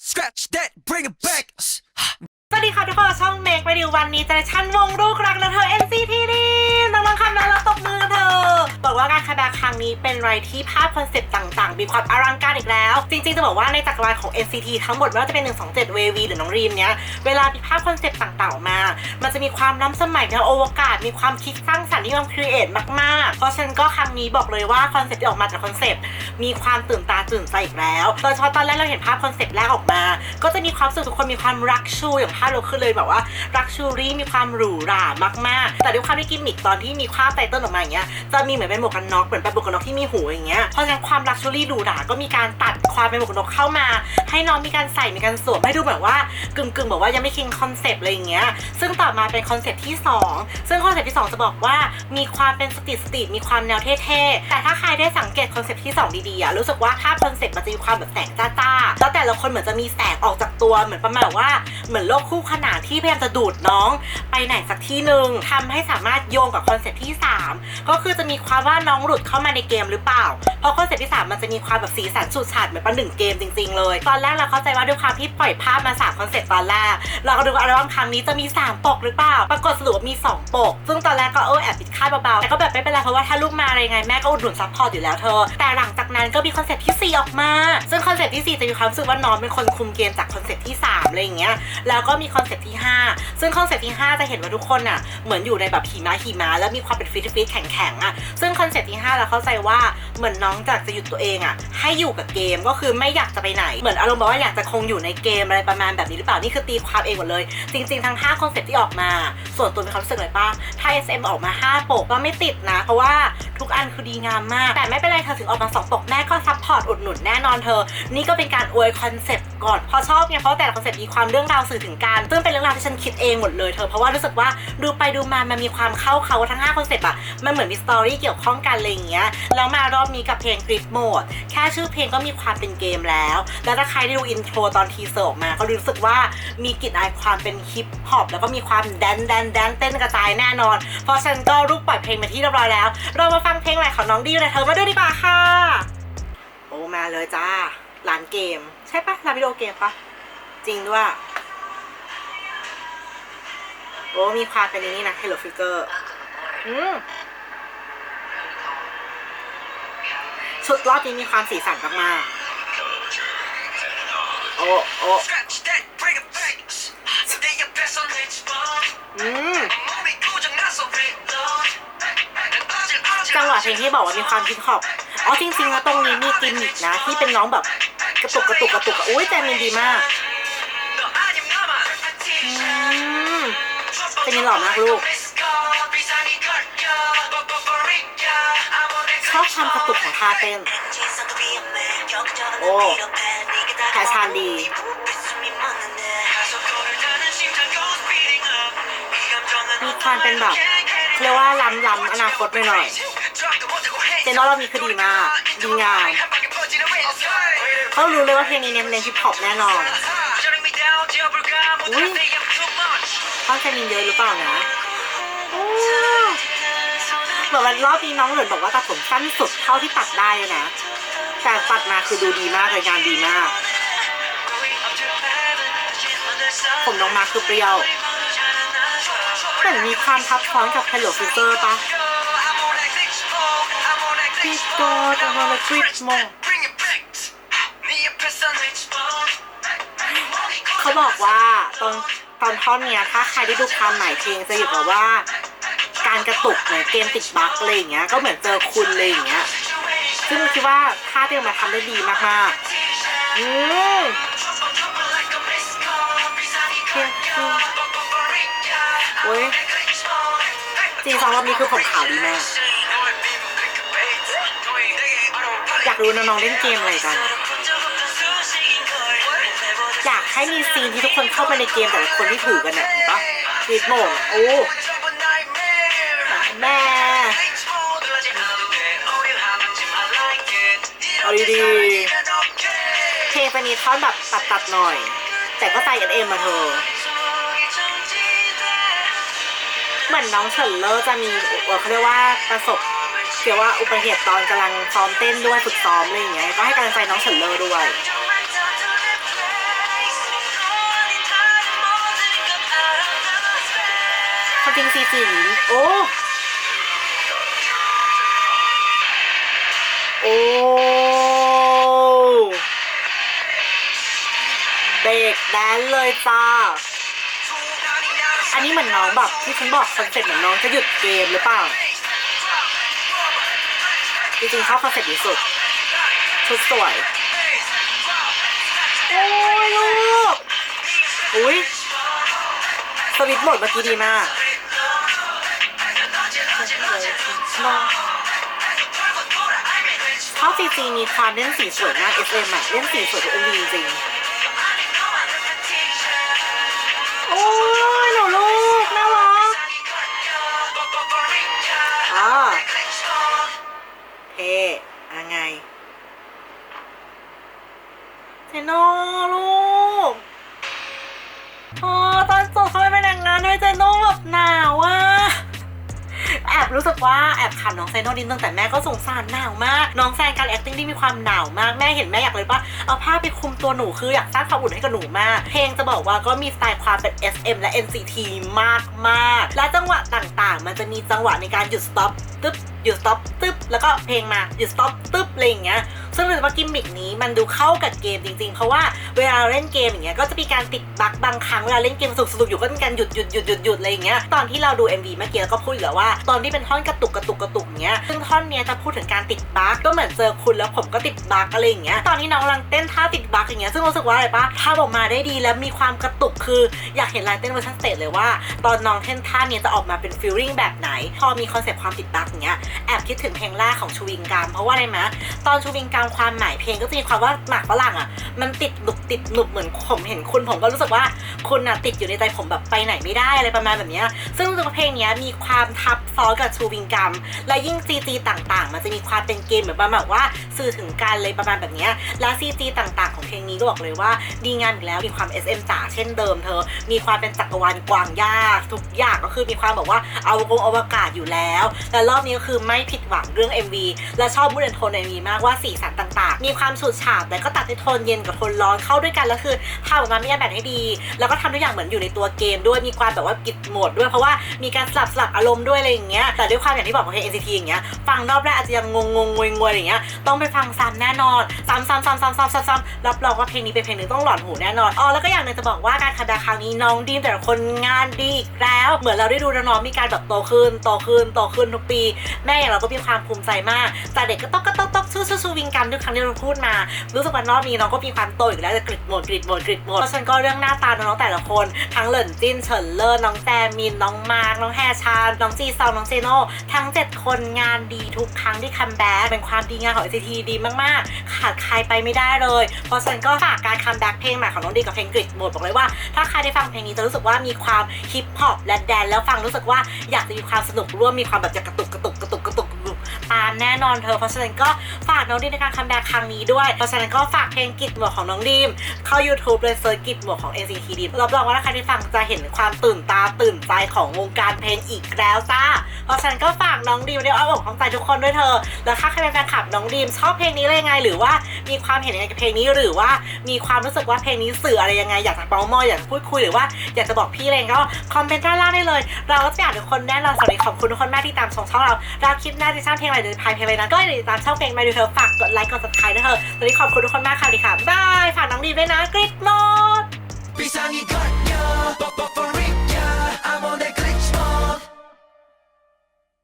Scratch that, bring it back. สวัสดีค่ะทุกคนช่องเมกไปดิววันนี้จะได้ชั้นวงลูกรักและเธอ NCT ดีน้องๆคำนั้นเราตบมือเธ บอกว่าการคาแบกครั้งนี้เป็นอะไรที่ภาพคอนเซปต์ต่างๆ มีความอลังการอีกแล้ว จริงๆ จะบอกว่าในจักรวาลของ NCT ทั้งหมดไม่ว่าจะเป็น 127 WV หรือน้องรีมเนี้ย เวลามีภาพคอนเซปต์ต่างๆมา มันจะมีความล้ำสมัยมีโอวกาสมีความคิดสร้างสรรค์มีความครีเอทมากๆ เพราะฉะนันก็ครั้งนี้บอกเลยว่าคอนเซปต์ที่ออกมาจากคอนเซปต์มีความตื่นตาตื่นใจอีกแล้ว โดยเฉพาะตอนแรกเราเห็นภาพคอนเซปต์แรกออกมา ก็จะมีความสึกทุกคนมีความรักชูอย่างภาพเราขึ้นเลยแบบว่ารักชูรี่มีความหรูหรามากๆ แต่ด้วยความที่กิมมิคตอนที่มีภาพไตเติ้ลออกมาอย่างเงี้ยจะมีเหมือนเป็นหมวกกันน็อกเหมือนเป็นหมวกกันน็อกที่มีหูอย่างเงี้ยเพราะฉะนั้นความลักชูรี่หรูหราก็มีการตัดความเป็นหมวกกันน็อกเข้ามา ให้น้องมีการใส่มีการสวมให้ดูแบบว่ากึ่งๆแบบว่ายังไม่คิงคอนเซปต์อะไรอย่างเงี้ยซึ่งต่อมาเป็นคอนเซปต์ที่สองซึ่งคอนเซปต์ที่สองจะบอกว่ามีความเป็นสตรีทสตรีทมีความแนวเท่ๆแต่ถ้าใครได้สังเกตคอนเซปต์ที่สองดีๆอะรู้สึกว่าภาพคอนเซปต์มันจะมีความแบบแสงจ้าๆแล้วแต่ละคนเหมือนจะมีแสงออกจากตัวเหมือนประมาณว่าเหมือนโลกคู่ขนานที่พยายามจะดูดน้อง ไปไหนสักที่หนึ่งทำให้สามารถโยงกับคอนเซปต์ที่สามก็คือจะมีความว่าน้องหลุดเข้ามาในเกมหรือเปล่า เพราะคอนเซ็ปต์ที่สามมันจะมีความแบบสีสันสุดฉาดเหมือนประหนึ่งเกมจริง ๆ เลย ตอนแรกเราเข้าใจว่าด้วยความที่ปล่อยภาพมาสามคอนเซ็ปต์ตอนแรก เราก็ดูว่าอัลบั้มครั้งนี้จะมี 3 ปกหรือเปล่า ปรากฏสรุปว่ามี 2 ปก ซึ่งตอนแรกก็เออแอบปิดคาดเบาๆ แต่ก็แบบไม่เป็นไรเพราะว่าถ้าลูกมาอะไรไงแม่ก็อุดหนุนซัพพอร์ตอยู่แล้วเธอ แต่หลังจากนั้นก็มีคอนเซ็ปต์ที่ 4 ออกมา ซึ่งคอนเซ็ปต์ที่ 4 จะมีความรู้สึกว่าน้องเป็นคนคุมเกมจากคอนเซ็ปต์ที่3อะไรอย่างเงี้ย แล้วก็มีคอนเซปต์ที่ 5 ซึ่งคอนเซปต์ที่ 5 จะเห็นว่าทุกคนอะเหมือนอยู่ในแบบหิมะหิมะแล้วมีความเป็นฟิตฟิตแข็งแข็งๆอะซึ่งึ่งคอนเซปต์ที่ 5 เราเข้าใจว่า เหมือนน้องจากจะหยุดตัวเองอะให้อยู่กับเกมก็คือไม่อยากจะไปไหน เหมือนอารมณ์แบบว่าอยากจะคงอยู่ในเกมอะไรประมาณแบบนี้หรือเปล่านี่คือตีความเองหมดเลย จริง ๆ ทั้ง5คอนเซ็ปต์ที่ออกมา ส่วนตัวมีความรู้สึกเลยป่ะถ้า SM ออกมา 5 ปกก็ไม่ติดนะ เพราะว่าทุกอันคือดีงามมาก แต่ไม่เป็นไรเธอถึงออกมา2ปกแม่ก็ซัพพอร์ตอุดหนุนแน่นอนเธอ นี่ก็เป็นการอวยคอนเซ็ปต์ก่อนพราะชอบไงเพราะแต่ละคอนเซ็ปต์มีความเรื่องราวสื่อถึงกันซึ่งเป็นเรื่องราวที่ฉันคิดเองหมดเลยเธอเพราะว่ารู้สึกว่าดูไปดูมามันมีความเข้าเขาทั้ง5คอนเซ็ปต์อะมันเหมือนมีสตอรี่เกี่ยวข้องกันอะไรอย่างเงี้ยแล้วมารอบนี้กับเพลงกริปโหมดแค่ชื่อเพลงก็มีความเป็นเกมแล้ว แล้วถ้าใครได้ดูอินโทรตอนทีเซอร์ออกมา ก็รู้สึกว่ามีกลิ่นอายความเป็นฮิปฮอปแล้วก็มีความแดนแดนแดนเต้นกระจายแน่นอน เพราะฉันก็รูปปล่อยเพลงมาที่เรียบร้อยแล้ว เรามาฟังเพลงใหม่ของน้องดิวเลยเธอมาด้วยดีกว่าค่ะ โอ้มาเลยจ้าร้านเกม ใช่ปะร้านวิดีโอเกมปะจริงด้วยโอ้มีความเป็นนี้นะ Hello Figure อืม ชุดรอบนี้มีความสีสันมากๆโอ้โอ้อืมจังหวะเพลงที่บอกว่ามีความฮิปขอบอ๋อจริงๆแล้ตรงนี้มีกิมมิกนะ ที่เป็นน้องแบบกระตุกกระตุกกระตุกอุ้ยแต่มันดีมากอืมเป็นนี่หล่อมากลูก อบความกระตุกของท่าเต้น โอ้แฟชั่นดีมีความเป็นแบบเรียกว่าล้ำล้ำอนาคตไปหน่อยเจนว่าเรามีคือดีมากดีงามเขารู้เลยว่าเพลงนี้เน้นเน้นฮิปฮอปแน่นอนอุ๊ยเขาจะมีเยอะหรือเปล่านะโอ้ เหมือนวันรอบนี้น้องเหลือนบอกว่าตัดผมสั้นสุดเท่าที่ตัดได้เลยนะ แต่ตัดมาคือดูดีมากเลยงานดีมาก ผมน้องมาคือเปรี้ยวเหมือนมีความทับซ้อนกับ Hello Future ปะ Please go to the Great Mall เขาบอกว่าตอนตอนท่อนเนี้ยถ้าใครได้ดูความหมายเพลงจะอยู่แบบว่า การกระตุกเหมือนเกมติดบั๊กอะไรอย่างเงี้ยก็เหมือนเจอคุณเลยอย่างเงี้ยซึ่งคิดว่าท่าเดียวมาทำได้ดีมากๆอืมโอ้ยจริงสองรอบนี้คือผมขาวดีมากอยากรู้น้องๆเล่นเกมอะไรกัน อยากให้มีซีนที่ทุกคนเข้ามาในเกมแต่ละคนที่ถือกันน่ะเห็นปะฟีดโหมงโอ้ แม่เอาดีๆเพลงจะมีท่อนแบบตัดๆหน่อย แต่ก็ใส่เอ็นเอ็มาเถอะเหมือนน้องเฉินเลอร์จะมีเขาเรียกว่าประสบเกี่ยวว่าอุบัติเหตุตอนกำลังซ้อมเต้นด้วยฝึกซ้อมอะไรอย่างเงี้ยก็ให้กำลังใจน้องเฉินเลอร์ด้วยจริงซีจีโอ้ เบรกแดนเลยจ้า อันนี้เหมือนน้องแบบที่ฉันบอกคอนเซ็ปต์เหมือนน้องจะหยุดเกมหรือเปล่า จริงๆชอบคอนเซ็ปต์นี้สุด ชุดสวย โอ้ยลูก อุ้ยสวิตหมดเมื่อกี้ดีมาก ชอบจริงๆมีความเล่นสีสวยมาก SM อะเล่นสีสวยทุก MV จริงโอ้ยหนูลูกน่ารักอ่าเท่ยังไงเจโน่ลูกโอ้ตอนจบทำไมเป็นอย่างนั้นด้วยเจโน่แบบหนาวอะ อบรู้สึกว่าแอบขำน้องไซโนนิดนึงแต่แม่ก็สงสารหนาวมาก น้องแซนการ acting ที่มีความหนาวมากแม่เห็นแม่อยากเลยว่าเอาผ้าไปคลุมตัวหนูคืออยากสร้างความอุ่นให้กับหนูมาก เพลงจะบอกว่าก็มีสไตล์ความเป็น SM และ NCT มากมากและจังหวะต่างๆ มันจะมีจังหวะในการหยุด stop ตึ๊บหยุด stop ตึ๊บแล้วก็เพลงมาหยุด stop ตึ๊บอะไรอย่างเงี้ย ซึ่งรู้สึกว่ากิมมิกนี้มันดูเข้ากับเกมจริงๆ เพราะว่าเวลาเล่นเกมอย่างเงี้ยก็จะมีการติดบั๊กบางครั้งเวลาเล่นเกมสนุกๆอยู่ก็มีการหยุดหยุดหยุดหยุดหยุดอะไรอย่างเงี้ยตอนที่เราดู MV เมื่อกี้ก็พูดอยู่แล้วว่า ตอนที่เป็นท่อนกระตุกกระตุกกระตุกเงี้ยซึ่งท่อนเนี้ยจะพูดถึงการติดบั๊กก็เหมือนเจอคุณแล้วผมก็ติดบั๊กอะไรอย่างเงี้ยตอนที่น้องกำลังเต้นท่าติดบั๊กอย่างเงี้ยซึ่งรู้สึกว่าอะไรปะท่าออกมาได้ดีแล้วมีความกระตุกคืออยากเห็นลายเต้นเวอร์ชันสเตจเลยว่า ตอนน้องเต้นท่าเนี้ยจะออกมาเป็นฟีลลิ่งแบบไหน พอมีคอนเซปต์ความติดบั๊กอย่างเงี้ยแอบคิดถึงเพลงแรกของชูวิงกามเพราะว่าอะไรมะตอนชูวิงกามความหมายเพลงก็จะมีความว่าหมากฝรั่งอะ มันติดหนุบติดหนุบเหมือนผมเห็นคุณผมก็รู้สึกว่าคุณอะติดอยู่ในใจผมแบบไปไหนไม่ได้อะไรประมาณแบบนี้ ซึ่งรู้สึกว่าเพลงนี้มีความทับซ้อนกับชูวิงกัม และยิ่ง CG ต่างๆ มันจะมีความเป็นเกมเหมือนประมาณว่าสื่อถึงการเลยประมาณแบบนี้และ CG ต่างๆ ของเพลงนี้ก็บอกเลยว่าดีงามอีกแล้วมีความ SM จ๋าเช่นเดิมเธอ มีความเป็นจักรวาลกว้างยากทุกอย่างก็คือมีความแบบว่าเอาวงอวกาศอยู่แล้ว แต่รอบนี้ก็คือไม่ผิดหวังเรื่อง MV และชอบมูดแอนโทนใน MV มากว่าสีสันต่างๆ มีความฉูดฉาดแต่ก็ตัดในโทนเย็นกับโทนร้อนเข้าด้วยกันแล้วคือทำออกมาไม่ได้แบบให้ดี แล้วก็ทำทุกอย่างเหมือนอยู่ในตัวเกมด้วยมีความแบบว่ากิดโหมดด้วยเพราะว่ามีการสลับสลับอารมณ์ด้วยอะไรอย่างเงี้ยแต่ด้วยความอย่างที่บอกของเพลง NCT อย่างเงี้ยฟังรอบแรกอาจจะยังงงงงงวยงวยอะไรอย่างเงี้ยต้องไปฟังซ้ำแน่นอนซ้ำซ้ำซ้ำซ้ำซ้ำซ้ำซ้ำรับรองว่าเพลงนี้เป็นเพลงหนึ่งต้องหลอนหูแน่นอนอ๋อแล้วก็อย่างหนึงจะบอกว่าการคัมแบ็คครั้งนี้น้องดีมแต่ละคนงานดีอีกแล้ว เหมือนเราได้ดูน้องๆมีการแบบโตขึ้นโตขึ้นโตขึ้นทุกปี แม่อย่างเราก็มีความภูมิใจมากแต่เด็กก็ต้องก็ต้องต้องสู้สู้สู้วิ่งกนทุกครั้งที่เราพูดมา รู้สึกว่ารอบนี้น้องก็มีความโตอีกแล้วแต่กริดโหมดกริดโหมดกริดโหมดเพราะฉันก็เรื่องหน้าตาน้องแต่ละคน ทั้งเหลินจินเฉินเลิศน้องแจมินน้องมาร์กน้องแฮชานน้องจีซองน้องเซโนทั้ง 7 คนงานดีทุกครั้งที่คัมแบ็กเป็นความดีงามของ NCT ดีมากๆ ขาดใครไปไม่ได้เลย เพราะฉันก็ฝากการคัมแบ็กเพลงใหม่ของน้องดีกับเพลงกริดโหมดบอกเลยว่าถ้าใครได้ฟังเพลงนี้จะรู้สึกว่ามีความฮิปฮอปและแดนแล้วฟังรู้สึกว่าอยากจะมีความสนุกร่วมมีความแบบจะกระตุกกระตุกกระตุกามแน่นอนเธอ เพราะฉะนั้นก็ฝากน้องดีมในการคัมแบ็กครั้งนี้ด้วย เพราะฉะนั้นก็ฝากเพลงกิดหมวกของน้องดีมเข้า YouTube เลยเซิร์ชกิดหมวกของ NCT ดีมรับรองว่าถ้าใครได้ฟังจะเห็นความตื่นตาตื่นใจของวงการเพลงอีกแล้วจ้า เพราะฉะนั้นก็ฝากน้องดีมในอ้อมอกของใจทุกคนด้วยเธอ แล้วถ้าใครเป็นแฟนคลับน้องดีมชอบเพลงนี้เลยไง หรือว่ามีความเห็นยังไงกับเพลงนี้หรือว่ามีความรู้สึกว่าเพลงนี้สื่ออะไรยังไงอยากจะเมามอยอยากพูดคุยหรือว่าอยากจะบอกพี่อะไรก็คอมเมนต์ด้านล่างได้เลย เราก็จะอ่านทุกคนแน่นอนสวัสดีขอบคุณทุกคนมากที่ตามชมช่องเราเราคลิปหน้าจะสร้างเพลงอะไรในภายเพลยนะก็ติดตามช่องเพลงมาดูเธอฝากกดไลค์กดซับสไครต์ด้เธอวันนี้ขอบคุณทุกคนมากค่ะดีค่ะบายฝากน้องดีด้วยนะกริดโมด